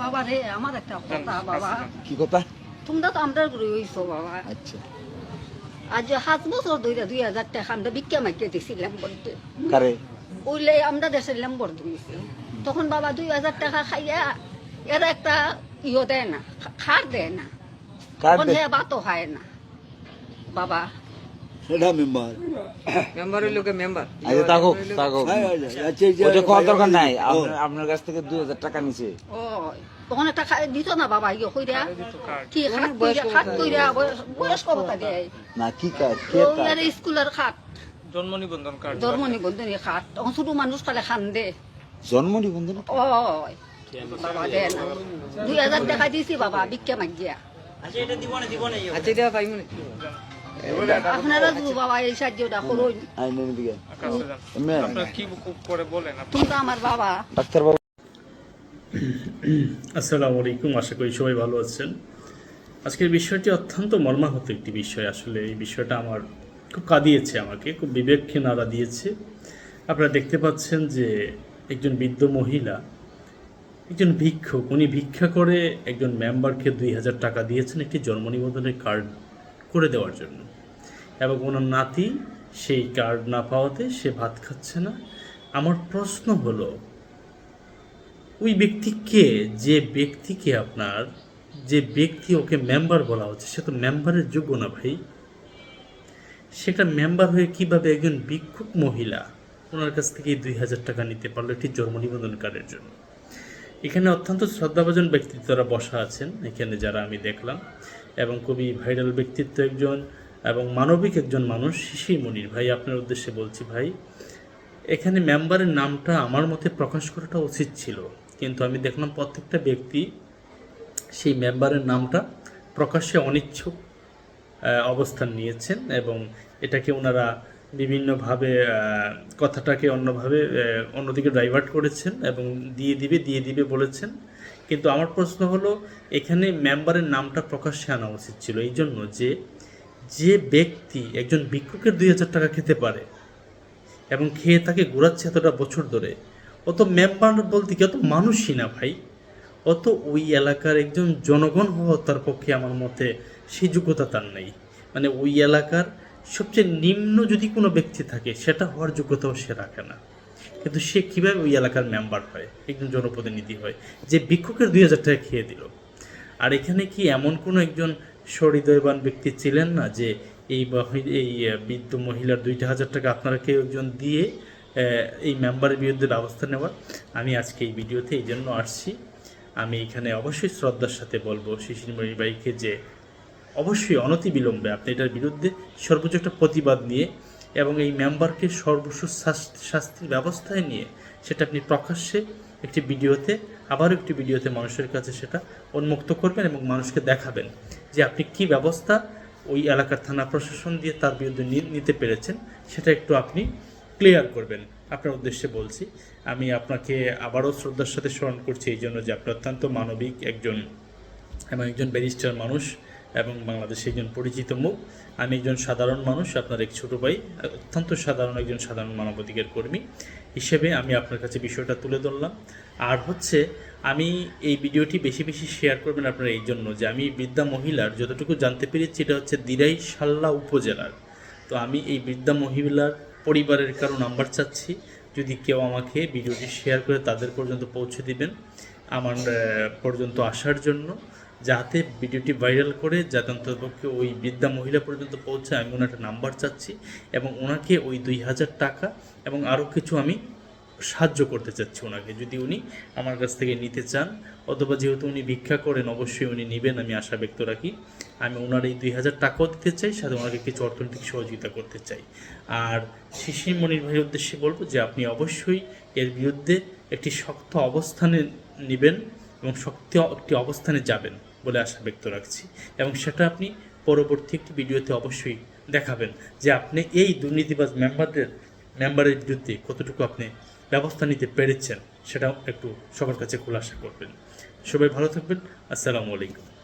বাবা রে আমার একটা কথা বাবা। কি কথা? তোমরা তো আমরা করে হইছো বাবা। আচ্ছা। আজ সাত বছর ধরে দুই হাজার টাকা আমরা ভিক্ষা মাইকে দিছিলাম বলতে। কারে? ওইলে আমরা দেশের লেম্বর দিয়েছি তখন বাবা দুই হাজার টাকা খাইয়া এরা একটা ইয়ে দেয় না খার দেয় না। কার তখন হে ভাতও খায় না। বাবা এটা মেম্বার মেম্বার হইল কে মেম্বার আচ্ছা থাকুক আচ্ছা ওটা খাওয়ার দরকার নাই আপনার- আপনার কাছ থেকে দুই হাজার টাকা নিছে। ও তখন খাই দিত না বাবা ইয়ে কইরা? কি খাট কইরা খাট কইরা বয়স- ভাতা দেয় না কি কাজ কে কাজ স্কুলের খাট। জন্ম নিবন্ধন কার্ড ধর্ম নিবন্ধনী খাট। তখন ছোট মানুষ খালে খান দে। জন্ম নিবন্ধন ওই। বাবা দে না। দুই হাজার টাকা দিয়েছি বাবা ভিক্ষা মাগিয়া আচ্ছা এটা পাইমু না আপনারা যদি বাবা এই সাহায্যটা করুন। আইনে দিকে কাছে যান। এমনি আপনার কি করে বলেন? তুমি তো আমার বাবা। ডাক্তার বাবু। আসসালামু আলাইকুম আশা করি সবাই ভালো আছেন। আজকের বিষয়টি অত্যন্ত মর্মাহত একটি বিষয়। আসলে এই বিষয়টা আমার খুব কাঁদিয়েছে আমাকে খুব বিবেককে নাড়া দিয়েছে। আপনারা দেখতে পাচ্ছেন যে একজন বৃদ্ধ মহিলা একজন ভিক্ষুক উনি ভিক্ষা করে একজন মেম্বারকে দুই হাজার টাকা দিয়েছেন একটি জন্ম নিবন্ধনের কার্ড করে দেওয়ার জন্য। এবং ওনার নাতি সেই কার্ড না পাওয়াতে সে ভাত খাচ্ছে না। আমার প্রশ্ন হলো, ওই ব্যক্তিকে যে ব্যক্তিকে আপনার, যে ব্যক্তি ওকে মেম্বার বলা হচ্ছে, সে তো মেম্বারের যোগ্য না ভাই। সেটা মেম্বার হয়ে কীভাবে একজন ভিক্ষুক মহিলা ওনার কাছ থেকে দুই হাজার টাকা নিতে পারল একটি জন্ম নিবন্ধন কার্ডের জন্য? এখানে অত্যন্ত শ্রদ্ধাভাজন ব্যক্তিত্বরা বসা আছেন। এখানে যারা আমি দেখলাম এবং খুবই ভাইরাল ব্যক্তিত্ব একজন এবং মানবিক একজন মানুষ শিশির মনির। ভাই, আপনার উদ্দেশ্যে বলছি ভাই, এখানে মেম্বারের নামটা আমার মতে প্রকাশ করাটা উচিত ছিল। কিন্তু আমি দেখলাম প্রত্যেকটা ব্যক্তি সেই মেম্বারের নামটা প্রকাশ্যে অনিচ্ছুক অবস্থান নিয়েছেন এবং এটাকে ওনারা বিভিন্নভাবে কথাটাকে অন্যভাবে অন্যদিকে ডাইভার্ট করেছেন এবং দিয়ে দিবে দিয়ে দিবে বলেছেন। কিন্তু আমার প্রশ্ন হলো, এখানে মেম্বারের নামটা প্রকাশ্যে আনা উচিত ছিল। এই জন্য যে যে ব্যক্তি একজন ভিক্ষুকের দুই হাজার টাকা খেতে পারে এবং খেয়ে তাকে ঘোরাচ্ছে এতটা বছর ধরে অত মেম্বার বলতে কি অত মানুষই না ভাই। অত ওই এলাকার একজন জনগণ হওয়া তার পক্ষে আমার মতে সেই যোগ্যতা তার নেই। মানে ওই এলাকার সবচেয়ে নিম্ন যদি কোনো ব্যক্তি থাকে, সেটা হওয়ার যোগ্যতাও সে রাখে না। কিন্তু সে কীভাবে ওই এলাকার মেম্বার হয়, একজন জনপ্রতিনিধি হয়, যে ভিক্ষুকের দুই হাজার টাকা খেয়ে দিল। আর এখানে কি এমন কোনো একজন সহৃদয়বান ব্যক্তি ছিলেন না, যে এই এই বৃদ্ধ মহিলার দুইটা হাজার টাকা আপনারা কেউ একজন দিয়ে এই মেম্বারের বিরুদ্ধে ব্যবস্থা নেওয়ার? আমি আজকে এই ভিডিওতে এই জন্য আসছি। আমি এখানে অবশ্যই শ্রদ্ধার সাথে বলব শিশির মণিবাইকে যে অবশ্যই অনতি বিলম্বে আপনি এটার বিরুদ্ধে সর্বোচ্চ একটা প্রতিবাদ নিয়ে এবং এই মেম্বারকে শাস- শাস্তির ব্যবস্থায় নিয়ে সেটা আপনি প্রকাশ্যে একটি ভিডিওতে, আবারও একটি ভিডিওতে মানুষের কাছে সেটা উন্মুক্ত করবেন এবং মানুষকে দেখাবেন যে আপনি কি ব্যবস্থা ওই এলাকার থানা প্রশাসন দিয়ে তার বিরুদ্ধে নিতে পেরেছেন, সেটা একটু আপনি ক্লিয়ার করবেন। আপনার উদ্দেশ্যে বলছি, আমি আপনাকে আবারও শ্রদ্ধার সাথে স্মরণ করছি এই জন্য যে আপনি অত্যন্ত মানবিক একজন এবং একজন ব্যারিস্টার মানুষ। এবং বাংলাদেশে একজন পরিচিত মুখ। আমি একজন সাধারণ মানুষ, আপনার এক ছোট ভাই, অত্যন্ত সাধারণ একজন সাধারণ মানবাধিকার কর্মী হিসেবে আমি আপনার কাছে বিষয়টা তুলে ধরলাম। আর হচ্ছে, আমি এই ভিডিওটি বেশি বেশি শেয়ার করবেন আপনারা এই জন্য যে আমি বৃদ্ধা মহিলার যতটুকু জানতে পেরেছি, এটা হচ্ছে দিরাই সাল্লা উপজেলার। তো আমি এই বৃদ্ধা মহিলার পরিবারের কারও নাম্বার চাচ্ছি। যদি কেউ আমাকে ভিডিওটি শেয়ার করে তাদের পর্যন্ত পৌঁছে দিবেন। আমার পর্যন্ত আসার জন্য। যাতে ভিডিওটি ভাইরাল করে যাতে অন্ততপক্ষে ওই বৃদ্ধা মহিলা পর্যন্ত পৌঁছে আমি ওনার একটা নাম্বার চাচ্ছি এবং ওনাকে ওই দুই হাজার টাকা এবং আরও কিছু আমি সাহায্য করতে চাচ্ছি ওনাকে। যদি উনি আমার কাছ থেকে নিতে চান অথবা যেহেতু উনি ভিক্ষা করেন, অবশ্যই উনি নেবেন, আমি আশা ব্যক্ত রাখি। আমি ওনার এই দুই হাজার টাকাও দিতে চাই, সাথে ওনাকে কিছু অর্থনৈতিক সহযোগিতা করতে চাই। আর শিশির মনির ভাইয়ের উদ্দেশ্যে বলব যে আপনি অবশ্যই এর বিরুদ্ধে একটি শক্ত অবস্থানে নেবেন এবং শক্ত একটি অবস্থানে যাবেন। বলে আশা ব্যক্ত রাখছি। এবং সেটা আপনি পরবর্তী একটি ভিডিওতে অবশ্যই দেখাবেন যে আপনি এই দুর্নীতিবাজ মেম্বারদের মেম্বারের বিরুদ্ধে কতটুকু আপনি ব্যবস্থা নিতে পেরেছেন, সেটাও একটু সবার কাছে খোলাসা করবেন। সবাই ভালো থাকবেন। আসসালামু আলাইকুম।